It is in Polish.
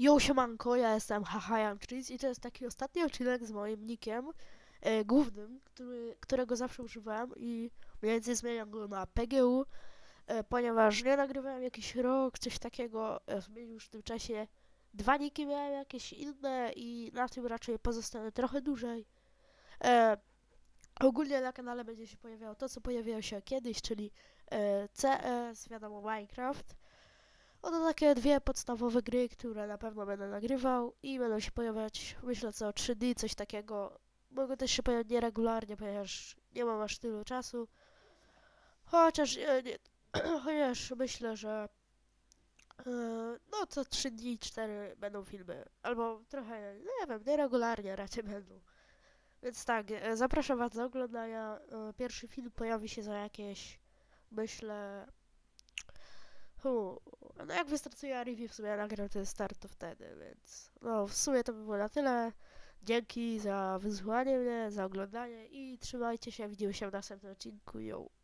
Yo, siemanko, ja jestem Hahayam Trees i to jest taki ostatni odcinek z moim nickiem e, głównym, który, którego zawsze używałem i mniej więcej zmieniam go na PGU, e, ponieważ nie nagrywałem jakiś rok, coś takiego, e, już w tym czasie dwa niki miałem jakieś inne i na tym raczej pozostanę trochę dłużej. E, ogólnie na kanale będzie się pojawiało to, co pojawiało się kiedyś, czyli e, CS, wiadomo Minecraft, Oto takie dwie podstawowe gry, które na pewno będę nagrywał i będą się pojawiać, myślę, co 3 dni, coś takiego. Mogą też się pojawiać nieregularnie, ponieważ nie mam aż tylu czasu. Chociaż, e, nie, chociaż myślę, że e, no co 3 dni, 4 będą filmy. Albo trochę, nie wiem, nieregularnie raczej będą. Więc tak, e, zapraszam Was do oglądania. Pierwszy film pojawi się za jakieś, myślę, Hu, no jak wystartuje review w sumie nagram ten start to wtedy, więc no w sumie to by było na tyle. Dzięki za wysłuchanie mnie, za oglądanie i trzymajcie się, widzimy się w następnym odcinku, yo.